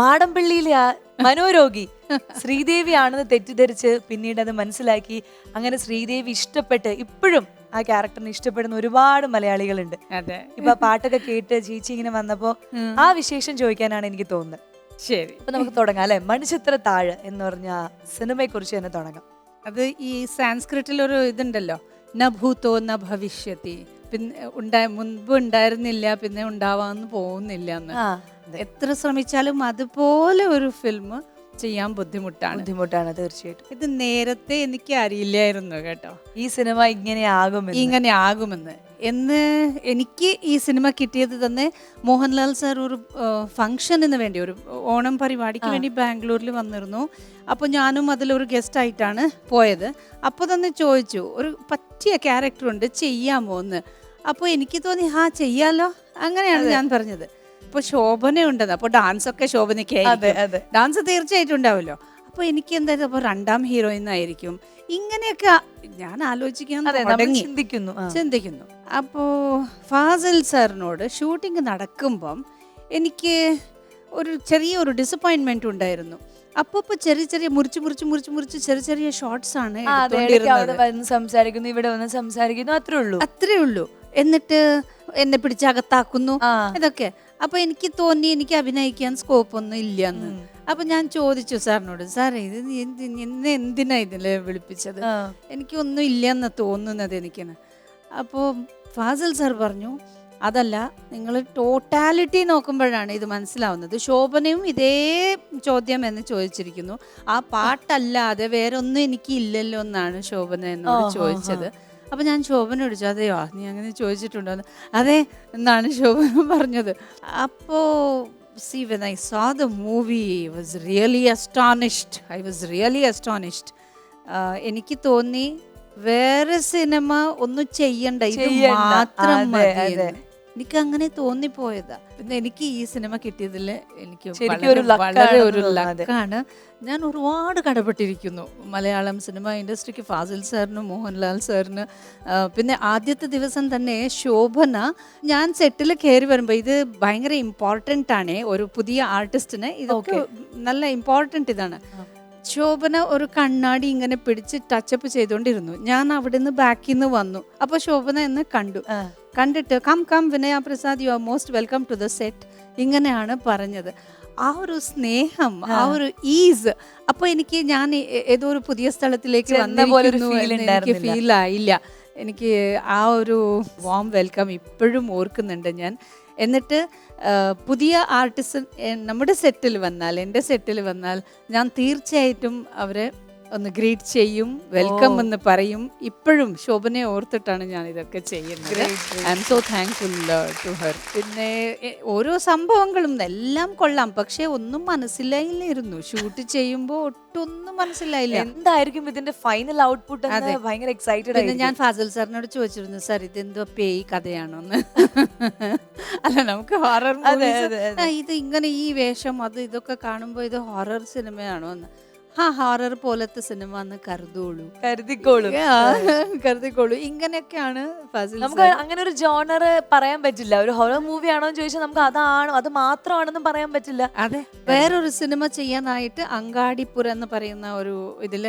മാടമ്പള്ളിയിലെ ആ മനോരോഗി ശ്രീദേവി ആണെന്ന് തെറ്റിദ്ധരിച്ച് പിന്നീട് അത് മനസ്സിലാക്കി. അങ്ങനെ ശ്രീദേവി ഇഷ്ടപ്പെട്ട് ഇപ്പോഴും ആ ക്യാരക്ടറിനെ ഇഷ്ടപ്പെടുന്ന ഒരുപാട് മലയാളികളുണ്ട്. ഇപ്പൊ ആ പാട്ടൊക്കെ കേട്ട് ചേച്ചി ഇങ്ങനെ വന്നപ്പോ ആ വിശേഷം ചോദിക്കാനാണ് എനിക്ക് തോന്നുന്നത്. ശരി. അപ്പൊ നമുക്ക് തുടങ്ങാം അല്ലെ? മണിച്ചിത്ര താഴ് എന്ന് പറഞ്ഞ സിനിമയെ കുറിച്ച് തന്നെ തുടങ്ങാം. അത് ഈ സാൻസ്ക്രിറ്റിൽ ഒരു ഇതുണ്ടല്ലോ ന ഭൂതോ ന ഭവിഷ്യത്തി പിന്നെ ഉണ്ടായ മുൻപ് ഉണ്ടായിരുന്നില്ല പിന്നെ ഉണ്ടാവാന്ന് പോകുന്നില്ല എന്ന്. എത്ര ശ്രമിച്ചാലും അതുപോലെ ഒരു ഫിലിം ചെയ്യാൻ ബുദ്ധിമുട്ടാണ്. ബുദ്ധിമുട്ടാണ് തീർച്ചയായിട്ടും. ഇത് നേരത്തെ എനിക്ക് അറിയില്ലായിരുന്നു കേട്ടോ. ഈ സിനിമ ഇങ്ങനെ ആകും ഇങ്ങനെ ആകുമെന്ന്. എന്ന് എനിക്ക് ഈ സിനിമ കിട്ടിയത് തന്നെ മോഹൻലാൽ സാർ ഒരു ഫംഗ്ഷനിന് വേണ്ടി ഒരു ഓണം പരിപാടിക്ക് വേണ്ടി ബാംഗ്ലൂരിൽ വന്നിരുന്നു. അപ്പോൾ ഞാനും അതിലൊരു ഗസ്റ്റ് ആയിട്ടാണ് പോയത്. അപ്പോൾ തന്നെ ചോദിച്ചു ഒരു പറ്റിയ ക്യാരക്ടർ ഉണ്ട് ചെയ്യാമോ എന്ന്? അപ്പോൾ എനിക്ക് തോന്നി ആ ചെയ്യാലോ. അങ്ങനെയാണ് ഞാൻ പറഞ്ഞത്. ഇപ്പോൾ ശോഭന ഉണ്ടെന്ന് അപ്പൊ ഡാൻസ് ഒക്കെ ശോഭനയ്ക്ക് അതെ അതെ. ഡാൻസ് തീർച്ചയായിട്ടും ഉണ്ടാവുമല്ലോ അപ്പൊ എനിക്ക് എന്തായാലും അപ്പൊ രണ്ടാം ഹീറോയിൻ ആയിരിക്കും. ഇങ്ങനെയൊക്കെ ഞാൻ ആലോചിക്കാൻ ചിന്തിക്കുന്നു. അപ്പോ ചിന്തിക്കുന്നു. അപ്പോ ഫാസിൽ സാറിനോട് ഷൂട്ടിംഗ് നടക്കുമ്പം എനിക്ക് ഒരു ചെറിയ ഒരു ഡിസപ്പോയിൻമെന്റ് ഉണ്ടായിരുന്നു. അപ്പൊ ചെറിയ ചെറിയ മുറിച്ച് മുറിച്ച് മുറിച്ച് മുറിച്ച് ചെറിയ ചെറിയ ഷോർട്സ് ആണ് ആ, അവിടെ വന്ന് സംസാരിക്കുന്നു ഇവിടെ വന്ന് സംസാരിക്കുന്നു അത്രേ ഉള്ളൂ. അത്രേ ഉള്ളൂ. എന്നിട്ട് എന്നെ പിടിച്ചകത്താക്കുന്നു ഇതൊക്കെ. അപ്പൊ എനിക്ക് തോന്നി എനിക്ക് അഭിനയിക്കാൻ സ്കോപ്പ് ഒന്നും ഇല്ല എന്ന് അപ്പൊ ഞാൻ ചോദിച്ചു സാറിനോട് സാറേ ഇത് ഇന്ന് എന്തിനാ ഇതിൽ വിളിപ്പിച്ചത്? എനിക്കൊന്നും ഇല്ല എന്ന് തോന്നുന്നത് എനിക്കാണ് അപ്പോൾ ഫാസിൽ സാർ പറഞ്ഞു അതല്ല നിങ്ങൾ ടോട്ടാലിറ്റി നോക്കുമ്പോഴാണ് ഇത് മനസ്സിലാവുന്നത്. ശോഭനയും ഇതേ ചോദ്യം എന്ന് ചോദിച്ചിരിക്കുന്നു. ആ പാട്ടല്ലാതെ വേറെ ഒന്നും എനിക്ക് ഇല്ലല്ലോ എന്നാണ് ശോഭന എന്നോട് ചോദിച്ചത്. അപ്പൊ ഞാൻ ശോഭന ചോദിച്ചു അതെയോ നീ അങ്ങനെ ചോദിച്ചിട്ടുണ്ടോ അതെ എന്നാണ് ശോഭന പറഞ്ഞത്. അപ്പോൾ see when I saw the movie I was really astonished I was really astonished എനിക്ക് തോന്നി വേറെ സിനിമ ഒന്നും ചെയ്യണ്ട. ഇത് മാത്രം മതി. എനിക്ക് അങ്ങനെ തോന്നിപ്പോയതാ. പിന്നെ എനിക്ക് ഈ സിനിമ കിട്ടിയതിൽ എനിക്ക് ശരിക്കും വളരെ- ഒരു luck വളരെ ആണെന്ന് ഒരു ലക്കാണ് ഞാൻ ഒരുപാട് കടപ്പെട്ടിരിക്കുന്നു. മലയാളം സിനിമ ഇൻഡസ്ട്രിക്ക് ഫാസിൽ സാറിന് മോഹൻലാൽ സാറിന് ആ, പിന്നെ ആദ്യത്തെ ദിവസം തന്നെ ശോഭന. ഞാൻ സെറ്റിൽ കയറി വരുമ്പോൾ ഇത് ഭയങ്കര ഇമ്പോർട്ടന്റ് ആണ്. ഒരു പുതിയ ആർട്ടിസ്റ്റിന് ഇതൊക്കെ നല്ല ഇമ്പോർട്ടന്റ് ഇതാണ്. ശോഭന ഒരു കണ്ണാടി ഇങ്ങനെ പിടിച്ച് ടച്ചപ്പ് ചെയ്തുകൊണ്ടിരുന്നു ഞാൻ അവിടുന്ന് ബാക്കിൽ നിന്ന് വന്നു. അപ്പോൾ ശോഭന എന്നെ കണ്ടു. കണ്ടിട്ട് come come Vinaya Prasad you are most welcome to the set ഇങ്ങനെയാണ് പറഞ്ഞത്. ആ ഒരു സ്നേഹം ആ. ഒരു ഈസ് അപ്പൊ എനിക്ക് ഞാൻ ഏതോ ഒരു പുതിയ സ്ഥലത്തിലേക്ക് വന്ന എന്ന് എനിക്ക്. ഫീൽ ആയില്ല. എനിക്ക് ആ ഒരു വാം വെൽക്കം ഇപ്പോഴും ഓർക്കുന്നുണ്ട് ഞാൻ. എന്നിട്ട് പുതിയ ആർട്ടിസ്റ്റ് നമ്മുടെ സെറ്റിൽ വന്നാൽ എന്റെ സെറ്റിൽ വന്നാൽ ഞാൻ തീർച്ചയായിട്ടും അവരെ ഒന്ന് ഗ്രീറ്റ് ചെയ്യും വെൽക്കം എന്ന് പറയും. ഇപ്പോഴും ശോഭനയെ ഓർത്തിട്ടാണ് ഞാൻ ഇതൊക്കെ ചെയ്യുന്നത്. I am so thankful to her പിന്നെ ഓരോ സംഭവങ്ങളും എല്ലാം കൊള്ളാം. പക്ഷേ ഒന്നും മനസ്സിലായില്ലായിരുന്നു. ഷൂട്ട് ചെയ്യുമ്പോൾ ഒട്ടൊന്നും മനസ്സിലായില്ല. എന്തായിരിക്കും ഇതിന്റെ ഫൈനൽ ഔട്ട്പുട്ട് അതെ. ഭയങ്കര എക്സൈറ്റഡ് പിന്നെ ഞാൻ ഫാസൽ സാറിനോട് ചോദിച്ചിരുന്നു സാർ ഇതെന്തോ പേയ് കഥയാണോ എന്ന് അല്ല നമുക്ക് ഹൊറർ. ഇത് ഇങ്ങനെ ഈ വേഷം അത് ഇതൊക്കെ കാണുമ്പോൾ ഇത് ഹൊറർ സിനിമയാണോ എന്ന് ആ ഹൊറർ പോലത്തെ സിനിമ എന്ന് കരുതോളൂ കരുതിക്കോളൂ. കരുതിക്കോളൂ. ഇങ്ങനെയൊക്കെയാണ് ഫാസിൽ നമുക്ക് അങ്ങനെ ഒരു ജോണർ പറയാൻ പറ്റില്ല. ഒരു ഹൊറർ മൂവി ആണോ എന്ന് ചോദിച്ചാൽ നമുക്ക് അതാണ് അത് മാത്രമാണെന്നും പറയാൻ പറ്റില്ല. അതെ. വേറൊരു സിനിമ ചെയ്യാനായിട്ട് അങ്കാടിപ്പുര എന്ന് പറയുന്ന ഒരു ഇതിൽ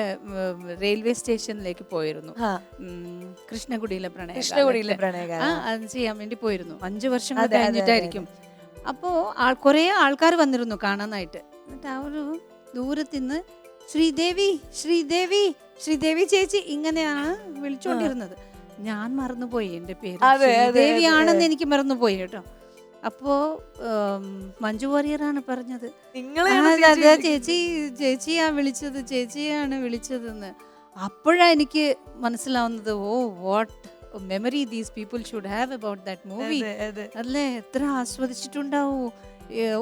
റെയിൽവേ സ്റ്റേഷനിലേക്ക് പോയിരുന്നു. പ്രണയ കൃഷ്ണകുടിയിലെ പ്രണയ കൃഷ്ണകുടിയിലെ ആ പ്രണയകാലം അത് ചെയ്യാൻ വേണ്ടി പോയിരുന്നു. അഞ്ചു വർഷം കഴിഞ്ഞിട്ടായിരിക്കും. അപ്പോ ആൾ കുറേ ആൾക്കാർ വന്നിരുന്നു കാണാനായിട്ട്. എന്നിട്ട് ആ ഒരു ദൂരത്തിന്ന് ശ്രീദേവി ശ്രീദേവി ശ്രീദേവി ചേച്ചി ഇങ്ങനെയാണ് വിളിച്ചോണ്ടിരുന്നത്. ഞാൻ മറന്നുപോയി എന്റെ പേര്. അതെ. എനിക്ക് മറന്നുപോയി കേട്ടോ. അപ്പോ മഞ്ജു വാര്യറാണ് പറഞ്ഞത്. അതെ, ചേച്ചി ചേച്ചിയാ വിളിച്ചത് ചേച്ചിയാണ് വിളിച്ചതെന്ന്. അപ്പോഴാ എനിക്ക് മനസ്സിലാവുന്നത് ഓ what memory these people should have about that movie അല്ലേ? എത്ര ആസ്വദിച്ചിട്ടുണ്ടാവൂ.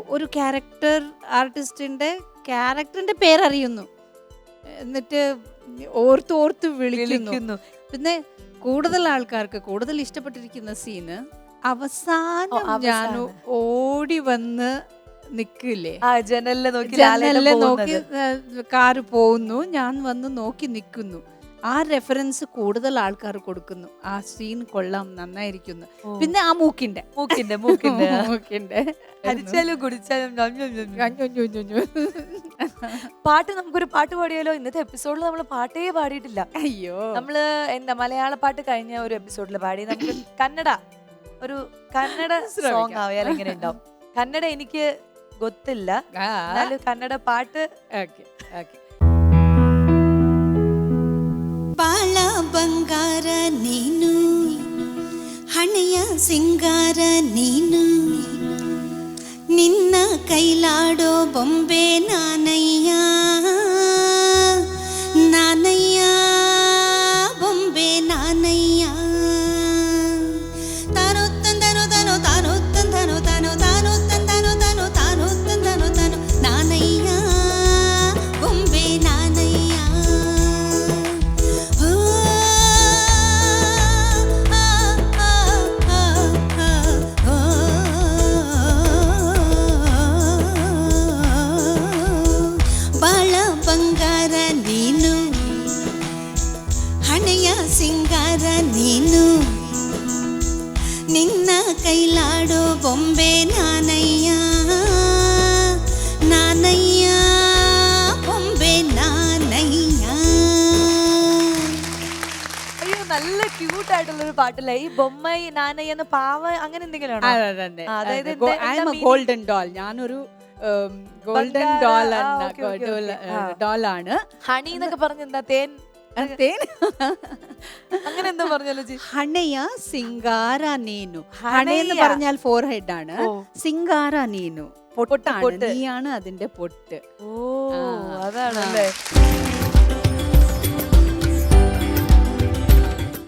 ഒരു ക്യാരക്ടർ ആർട്ടിസ്റ്റിന്റെ ക്യാരക്ടറിന്റെ പേരറിയുന്നു. എന്നിട്ട് ഓർത്ത് ഓർത്ത് വിളിക്കുന്നു. പിന്നെ കൂടുതൽ ആൾക്കാർക്ക് കൂടുതൽ ഇഷ്ടപ്പെട്ടിരിക്കുന്ന സീന് അവസാനം ഞാൻ. ഓടി വന്ന് നിക്കില്ലേ? ജനലിലെ നോക്കി ജനലിൽ നോക്കി. കാറ് പോകുന്നു. ഞാൻ വന്ന് നോക്കി നിൽക്കുന്നു ആ റെഫറൻസ് കൂടുതൽ ആൾക്കാർ കൊടുക്കുന്നു. ആ സീൻ കൊള്ളാം നന്നായിരിക്കുന്നു. പിന്നെ ആ മൂക്കിന്റെ മൂക്കിന്റെ മൂക്കിന്റെ മൂക്കിന്റെ അരിച്ചാലും കുടിച്ചാലും പാട്ട് നമുക്കൊരു പാട്ട് പാടിയാലോ? ഇന്നത്തെ എപ്പിസോഡിൽ നമ്മൾ പാട്ടേ പാടിയിട്ടില്ല. അയ്യോ. നമ്മൾ എന്താ മലയാള പാട്ട് കഴിഞ്ഞ ഒരു എപ്പിസോഡിൽ പാടി. നമുക്ക് കന്നഡ ഒരു കന്നഡ സോങ് ആവിയാൽ എങ്ങനെ ഉണ്ടാവും. കന്നഡ എനിക്ക് ഗൊത്തില്ല. കന്നഡ പാട്ട് ഓക്കെ ഓക്കെ. ಬಂಗಾರ ನೀನು ಹಣೆಯ ಸಿಂಗಾರ ನೀನು. ನಿನ್ನ ಕೈಲಾಡೋ ಬೊಂಬೆ ನಾನಯ್ಯ. కైలాడో బొంబే നാനയ്യ നാനയ്യ బొంబే നാനയ്യ. അയ്യോ നല്ല ക്യൂട്ട് ആയിട്ടുള്ള ഒരു പാട്ടല്ലേ? ഈ ബൊമ്മൈ നാനയ്യ എന്ന് പാവ അങ്ങനെ എന്തെങ്കിലും ആണോ? ആ, അതായത് എന്താ- എന്താ meaning? ഗോൾഡൻ ഡോൾ ഒരു ഗോൾഡൻ ഡോൾ ആണ്. ആ, okay, ഡോൾ ആണ്. ഹണി എന്നൊക്കെ പറഞ്ഞു എന്താ തേൻ അങ്ങനെ എന്താ പറഞ്ഞല്ലോ ഹണയ സിംഗാര നീനു. ഹണ എന്ന് പറഞ്ഞാൽ ഫോർ ഹെഡ് ആണ് സിംഗാര നീനു. പൊട്ട്, പൊട്ടാണ്. പൊട്ട്. നീയാണ് അതിന്റെ പൊട്ട്. ഓ അതാണ് അതാണല്ലേ